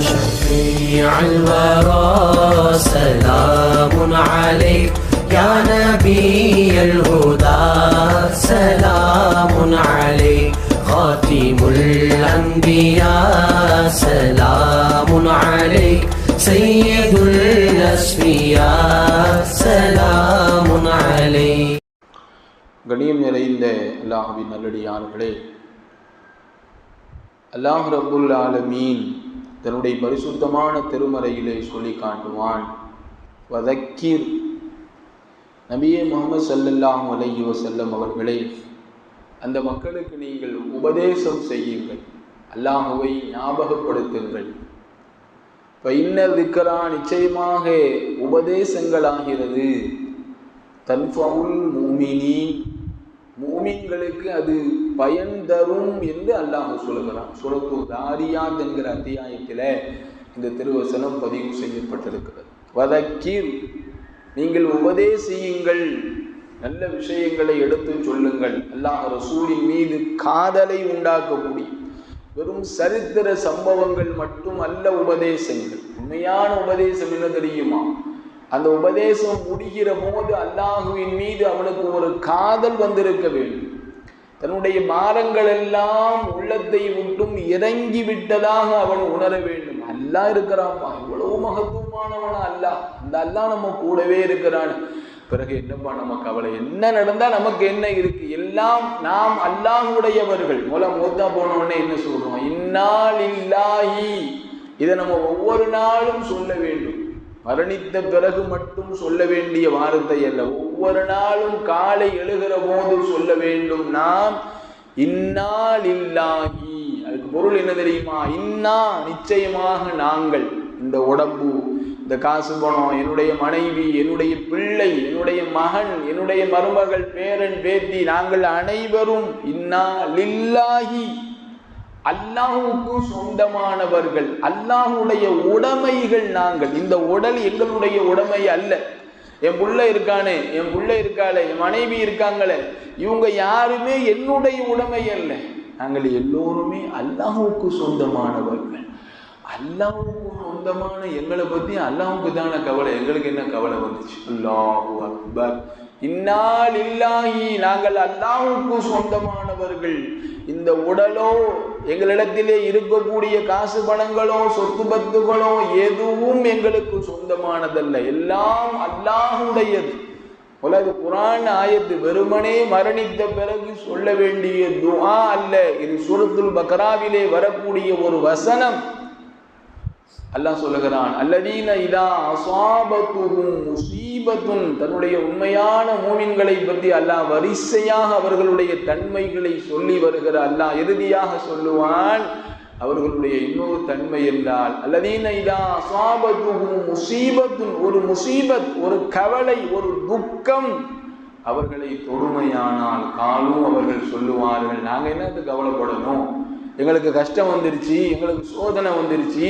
شفيع الورى سلام عليك يا نبي الهدى سلام عليك خاتم الأنبياء سلام عليك سيد الأسفياء سلام عليك கணியம் நிறைந்த அல்லாஹுவின் நல்லடியார்களே அல்லாஹ் ரப்புல் ஆலமீன் தன்னுடைய பரிசுத்தமான திருமறையிலே சொல்லி காட்டுவான். வதக்கீர். நபியே முகமது ஸல்லல்லாஹு அலைஹி வஸல்லம் அவர்களே அந்த மக்களுக்கு நீங்கள் உபதேசம் செய்யுங்கள். அல்லாஹுவை ஞாபகப்படுத்துங்கள். இன்ன திக்கரா நிச்சயமாக உபதேசங்களாகிறது. தன்ஃபவுல் மூமினீன் மூமின்களுக்கு அது பயன் தரும் என்று அல்லாஹ் சொல்லுகிறான் சுரத்து தாரியாத் என்கிற அத்தியாயத்தில் இந்த திருவசனம் பதிவு செய்யப்பட்டிருக்கிறது. வதக்கீர் நீங்கள் உபதேசியுங்கள் நல்ல விஷயங்களை எடுத்து சொல்லுங்கள். அல்லாஹ் ரசூலின் மீது காதலை உண்டாக்கக்கூடிய வெறும் சரித்திர சம்பவங்கள் மட்டும் அல்ல உபதேசங்கள். உண்மையான உபதேசம் என்ன தெரியுமா? அந்த உபதேசம் முடிகிற போது அல்லாஹுவின் மீது அவனுக்கு ஒரு காதல் வந்திருக்க வேண்டும். தன்னுடைய பாரங்கள் எல்லாம் உள்ளத்தை விட்டும் இறங்கி விட்டதாக அவன் உணர வேண்டும். அல்லா இருக்கிறான்ப்பா இவ்வளவு மகத்துவமானவனா அல்லா அந்த அல்லா நம்ம கூடவே இருக்கிறான். பிறகு என்னப்பா நமக்கு அவளை என்ன நடந்தா நமக்கு என்ன இருக்கு? எல்லாம் நாம் அல்லாஹுடையவர்கள். மூலம் மூத்தா போன உடனே என்ன சொல்றோம்? இந்நாள் இல்லாஹி இதை நம்ம ஒவ்வொரு நாளும் சொல்ல வேண்டும். மரணித்த பிறகு மட்டும் சொல்ல வேண்டிய வார்த்தை அல்ல. ஒவ்வொரு நாளும் காலை எழுகிற போது சொல்ல வேண்டும் நாம். இன்னால் இல்லாகி அதுக்கு பொருள் என்ன தெரியுமா? இன்னா நிச்சயமாக நாங்கள். இந்த உடம்பு இந்த காசு பணம் என்னுடைய மனைவி என்னுடைய பிள்ளை என்னுடைய மகன் என்னுடைய மருமகள் பேரன் பேத்தி நாங்கள் அனைவரும் இன்னா லில்லாகி அல்லாஹுக்கு சொந்தமானவர்கள் அல்லாஹுடைய உடைமைகள் நாங்கள். இந்த உடல் எங்களுடைய உடைமை அல்ல. என் புள்ள இருக்கானே என் புள்ள இருக்காளே என் மனைவி இருக்காங்களே இவங்க யாருமே என்னுடைய உடைமை அல்ல. நாங்கள் எல்லோருமே அல்லாஹுக்கு சொந்தமானவர்கள். அல்லாஹுக்கு சொந்தமான எங்களை பத்தி அல்லாஹுக்கு தானே கவலை. எங்களுக்கு என்ன கவலை வந்துச்சு? அல்லாஹூ அக்பர். இன்னால் இல்லாஹி நாங்கள் அல்லாவுக்கு சொந்தமானவர்கள். இந்த உடலோ எங்களிடத்திலே இருக்கக்கூடிய காசு பணங்களோ சொத்து பத்துகளோ எதுவும் எங்களுக்கு சொந்தமானதல்ல. எல்லாம் அல்லாஹுடையது. உலக குரான் ஆயத்து வெறுமனே மரணித்த பிறகு சொல்ல வேண்டிய துஆ அல்ல. இது சுரத்துல் பக்ராவிலே வரக்கூடிய ஒரு வசனம். அல்லாஹ் சொல்லுகிறான் அல்லதீன இதா அசாபத்துகும் தீபத்தும் தன்னுடைய உண்மையான மூமின்களை பற்றி அல்லாஹ் வரிசையாக அவர்களுடைய தன்மைகளை சொல்லி வருகிற அல்லாஹ் இறுதியாக சொல்லுவான். அவர்களுடைய இன்னொரு தன்மை என்றால் அல்லதீன இதா ஒரு முசீபத் ஒரு கவலை ஒரு துக்கம் அவர்களை தொடுமையானால் காலும் அவர்கள் சொல்லுவார்கள். நாங்கள் என்னது கவலைப்படணும்? எங்களுக்கு கஷ்டம் வந்துருச்சு எங்களுக்கு சோதனை வந்துருச்சு.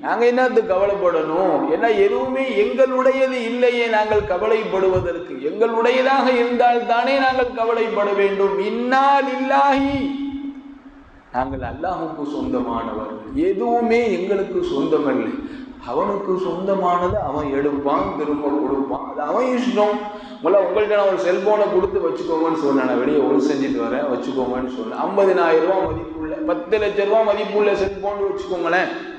நாங்கள் என்னது கவலைப்படணும்? ஏன்னா எதுவுமே எங்களுடையது இல்லையே. நாங்கள் கவலைப்படுவதற்கு எங்களுடையதாக இருந்தால் தானே நாங்கள் கவலைப்பட வேண்டும். இன்னால் இல்லாஹி. நாங்கள் அல்லாஹுக்கு சொந்தமானவர்கள் எதுவுமே எங்களுக்கு சொந்தமில்லை. அவனுக்கு சொந்தமானது அவன் எடுப்பான் திரும்ப கொடுப்பான். அது அவன் இஷ்டம். முதல்ல உங்கள்கிட்ட நான் ஒரு செல்போனை கொடுத்து வச்சுக்கோங்கன்னு சொன்னேன். நான் வெளியே ஒன்று செஞ்சுட்டு வரேன். வச்சுக்கோங்கன்னு சொன்னேன். ஐம்பதினாயிரம் ரூபா மதிப்புள்ள பத்து லட்ச ரூபா மதிப்புள்ள செல்போன் வச்சுக்கோங்களேன்.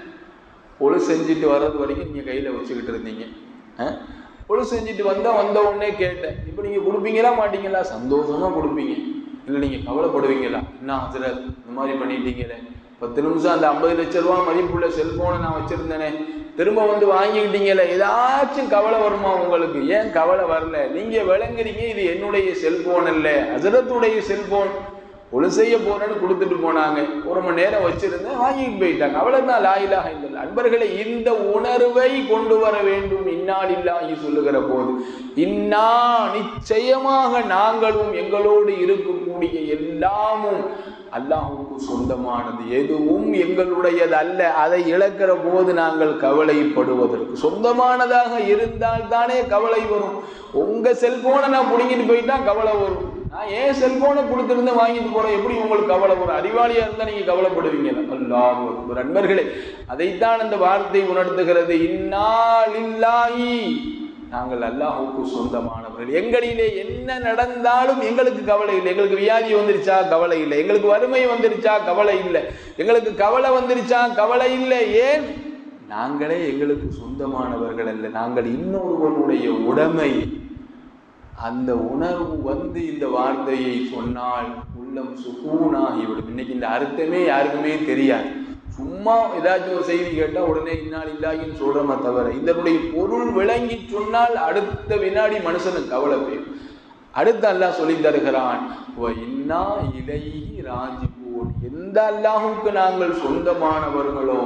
ஒழு செஞ்சுட்டு வர்றது வரைக்கும் நீங்கள் கையில் வச்சுக்கிட்டு இருந்தீங்க. ஒழு செஞ்சுட்டு வந்தால் வந்த உடனே கேட்டேன். இப்போ நீங்கள் கொடுப்பீங்களா மாட்டீங்களா? சந்தோஷமாக கொடுப்பீங்க. இல்லை நீங்கள் கவலைப்படுவீங்களா? என்ன ஹசரத் இந்த மாதிரி பண்ணிட்டீங்களே. பத்து நிமிஷம் அந்த ஐம்பது லட்ச ரூபா மதிப்புள்ள செல்போனை நான் வச்சுருந்தேனே. திரும்ப வந்து வாங்கிக்கிட்டீங்களே. ஏதாச்சும் கவலை வருமா உங்களுக்கு? ஏன் கவலை வரல? நீங்கள் விளங்குறீங்க இது என்னுடைய செல்போன் இல்லை அசரத்துடைய செல்போன் ஒழு செய்ய போறேன்னு கொடுத்துட்டு போனாங்க. ஒரு மணி நேரம் வச்சிருந்தேன் வாங்கிட்டு போயிட்டாங்க. அவ்வளவுதான். லாயிலாக இல்லை அன்பர்களை இந்த உணர்வை கொண்டு வர வேண்டும். இன்னாலில்லாஹி சொல்லுகிற போது இன்னா நிச்சயமாக நாங்களும் எங்களோடு இருக்கக்கூடிய எல்லாமும் அல்லாஹுக்கு சொந்தமானது. எதுவும் எங்களுடையது அல்ல. அதை இழக்கிற போது நாங்கள் கவலைப்படுவதற்கு. சொந்தமானதாக இருந்தால் தானே கவலை வரும். உங்க செல்போனை நான் பிடிங்கிட்டு போயிட்டா கவலை வரும். நான் ஏன் செல்போனை கொடுத்துருந்து வாங்கிட்டு போறேன்? எப்படி உங்களுக்கு கவலை வரும்? அறிவாளியா இருந்தா நீங்க கவலைப்படுவீங்க. அல்லாஹ் நண்பர்களே அதைத்தான் அந்த வார்த்தை உணர்த்துகிறது. இன்னால் நாங்கள் அல்லாஹுக்கு சொந்தமானவர்கள். எங்களிலே என்ன நடந்தாலும் எங்களுக்கு கவலை இல்லை. எங்களுக்கு வியாதி வந்துருச்சா? கவலை இல்லை. எங்களுக்கு வறுமை வந்துருச்சா? கவலை இல்லை. எங்களுக்கு கவலை வந்துருச்சா? கவலை இல்லை. ஏன்? நாங்களே எங்களுக்கு சொந்தமானவர்கள் அல்ல. நாங்கள் இன்னொருவனுடைய உடைமை. அந்த உணர்வு வந்து இந்த வார்த்தையை சொன்னால் உள்ளம் சுகூனாகிவிடும் இன்னைக்கு இந்த அர்த்தமே யாருக்குமே தெரியாது. சும்மா ஏதாச்சும் ஒரு செய்தி கேட்டால் உடனே இன்னால் இல்லாயின்னு சொல்கிறோமா தவிர இதனுடைய பொருள் விளங்கி சொன்னால் அடுத்த வினாடி மனுஷனுக்கு கவலை பெய்யும் அடுத்து அல்லாஹ் சொல்லி தருகிறான் இன்னா இலையி ராஜி எந்த அல்லாஹுக்கு நாங்கள் சொந்தமானவர்களோ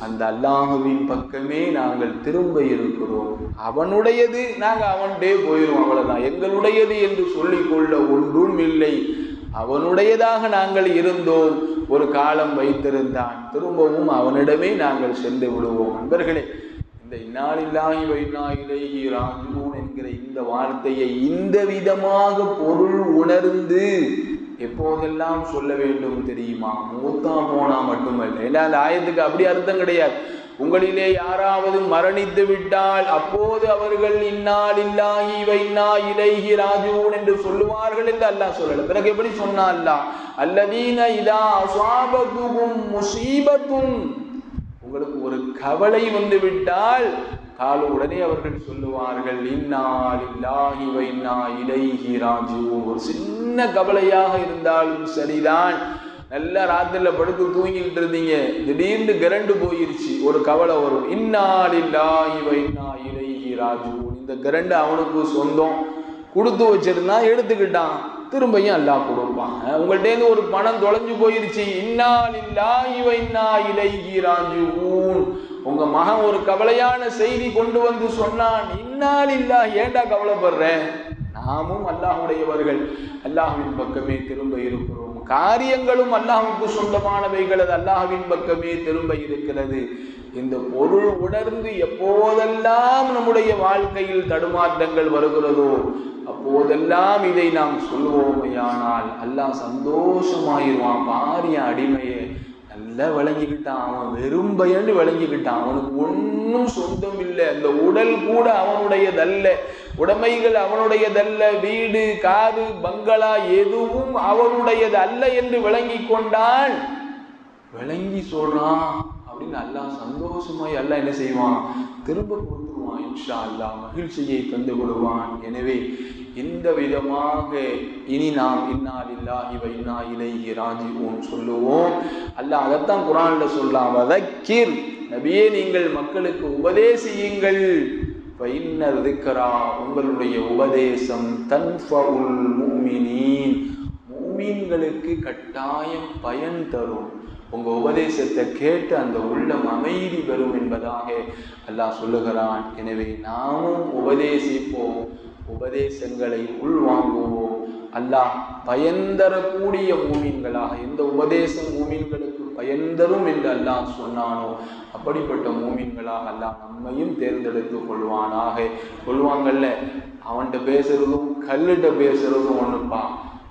அந்த அல்லாஹுவின் பக்கமே நாங்கள் திரும்ப இருக்கிறோம். அவனுடையது நாங்கள் அவன்கிட்டே போயிடும் அவ்வளவுதான். எங்களுடையது என்று சொல்லிக்கொள்ள ஒன்றும் இல்லை. அவனுடையதாக நாங்கள் இருந்தோம். ஒரு காலம் வைத்திருந்தான். திரும்பவும் அவனிடமே நாங்கள் சென்று விடுவோம். நண்பர்களே இந்த இன்னாலில்லாஹி வைநாயிலேஹி ராஜூன் என்கிற இந்த வார்த்தையை இந்த விதமாக பொருள் உணர்ந்து எப்போதெல்லாம் சொல்ல வேண்டும் தெரியுமா? மூத்தா போனா மட்டுமல்ல. ஏன்னா அந்த ஆயத்துக்கு அப்படி அர்த்தம் கிடையாது. உங்களிலே யாராவது மரணித்து விட்டால் அப்போது அவர்கள் இன்னால் இல்லாஹி வைனா இலைஹி ராஜூன் என்று சொல்லுவார்கள் என்று அல்லாஹ் சொல்லல. பிறகு எப்படி சொன்னா அல்லாஹ்? அல்லதீன இதா அஸ்வாபத்துகும் முசீபத்தும் உங்களுக்கு ஒரு கவலை வந்து விட்டால் காலு உடனே அவர்கள் சொல்லுவார்கள் இன்னால் இல்லாஹி வைனா ஒரு சின்ன கவலையாக இருந்தாலும் சரிதான். நல்லா ராத்திரில படுத்து தூங்கிக்கிட்டு இருந்தீங்க. திடீர்னு கரண்டு போயிருச்சு. ஒரு கவலை வரும். இன்னால் இல்லாஹி வைனா இலைஹி ராஜூன் இந்த கரண்டு அவனுக்கு சொந்தம். கொடுத்து வச்சிருந்தா எடுத்துக்கிட்டான். திரும்பியும் அல்லாஹ் கொடுப்பான். உங்கள்கிட்ட ஒரு பணம் தொலைஞ்சு போயிருச்சு. இன்னால் இல்லாஹி வைனா இலைஹி ராஜூன் உங்க மகன் ஒரு கவலையான செய்தி கொண்டு வந்து சொன்னான். இன்னால் இல்லா ஏன்டா கவலைப்படுறேன் நாமும் அல்லாஹுடையவர்கள் அல்லாஹுவின் பக்கமே திரும்ப இருக்கிறோம். காரியங்களும் அல்லாஹுக்கு சொந்தமானவைகள். அது அல்லாஹுவின் பக்கமே திரும்ப இருக்கிறது. இந்த பொருள் உணர்ந்து எப்போதெல்லாம் நம்முடைய வாழ்க்கையில் தடுமாற்றங்கள் வருகிறதோ அப்போதெல்லாம் இதை நாம் சொல்லுவோமையானால் அல்லாஹ் சந்தோஷமாயிருவான். பாரிய அடிமையை. நல்லா விளங்கிக்கிட்டான். அவன் வெறும் பயந்து விளங்கிக்கிட்டான். அவனுக்கு ஒன்றும் சொந்தம் இல்லை அந்த உடல் கூட அவனுடையதல்ல. உடைமைகள் அவனுடையதல்ல. வீடு காரு பங்களா எதுவும் அவனுடையது அல்ல என்று விளங்கி கொண்டான். விளங்கி சொல்றான். அப்படின்னு அல்லாஹ் சந்தோஷமாய் அல்லாஹ் என்ன செய்வான்? திரும்ப கொடுத்துருவான் இன்ஷா அல்லாஹ். மகிழ்ச்சியை தந்து கொள்வான் எனவே இந்த விதமாக இனி நாம் இன்னால் இவ இன்னா இலைஹி ராஜிஊன் சொல்லுவோம்? அல்லாஹ் அதைத்தான் குரான்ல சொல்லலாம் வதக்கீர். நபியே நீங்கள் மக்களுக்கு உபதேசியுங்கள். வைன்னர் உங்களுடைய உபதேசம் தன்ஃபவுல் மூமினீன் மூமீன்களுக்கு கட்டாயம் பயன் தரும். உங்கள் உபதேசத்தை கேட்டு அந்த உள்ளம் அமைதி பெறும் என்பதாக அல்லாஹ் சொல்லுகிறான். எனவே நாமும் உபதேசிப்போம் உபதேசங்களை உள்வாங்குவோம். அல்லாஹ் பயன் தரக்கூடிய மூமீன்களாக எந்த உபதேசம் மூமீன்களுக்கு பயன் தரும் என்று அல்லாஹ் சொன்னானோ அப்படிப்பட்ட மூமீன்களாக அல்லாஹ் நம்மையும் தேர்ந்தெடுத்து கொள்வானாக. கொள்வாங்கல்ல அவன்கிட்ட பேசுறதும் கல்லுகிட்ட பேசுறதும் ஒன்றுப்பா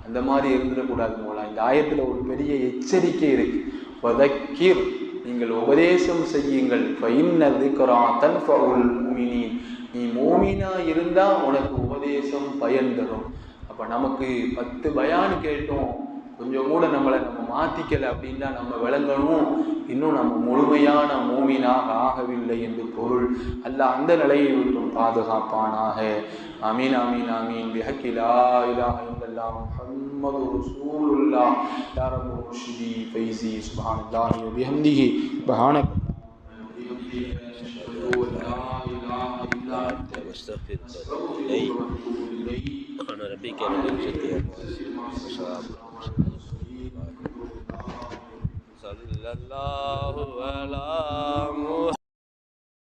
அந்த மாதிரி இருந்துடக்கூடாது போல இந்த ஆயத்தில் ஒரு பெரிய எச்சரிக்கை இருக்குது வதக்கிர் நீங்கள் உபதேசம் செய்யுங்கள். ஃபைன்னது கராத்தன் ஃபவுல் மூமினீன் நீ மூமினா இருந்தால் உனக்கு உபதேசம் பயன் தரும். அப்போ நமக்கு பத்து பயான் கேட்டோம். கொஞ்சம் கூட நம்மளை நம்ம மாத்திக்கல அப்படின்னா நம்ம விளங்கணும் இன்னும் நம்ம முழுமையான மூமினாக ஆகவில்லை என்று பொருள் அல்லாஹ் அந்த நிலையை விட்டும் பாதுகாப்பானாக அமீன் அமீன் அமீன் பிஹக்கி லா இலாஹ இல்லல்லாஹ் முஹம்மது ரசூலுல்லாஹ் யா ரப்பு முர்ஷிதி ஃபைசி சுப்ஹானல்லாஹி வ பிஹம்திஹி சுப்ஹானக واستغفر إليه أنا ربك من الجد صلى الله على محمد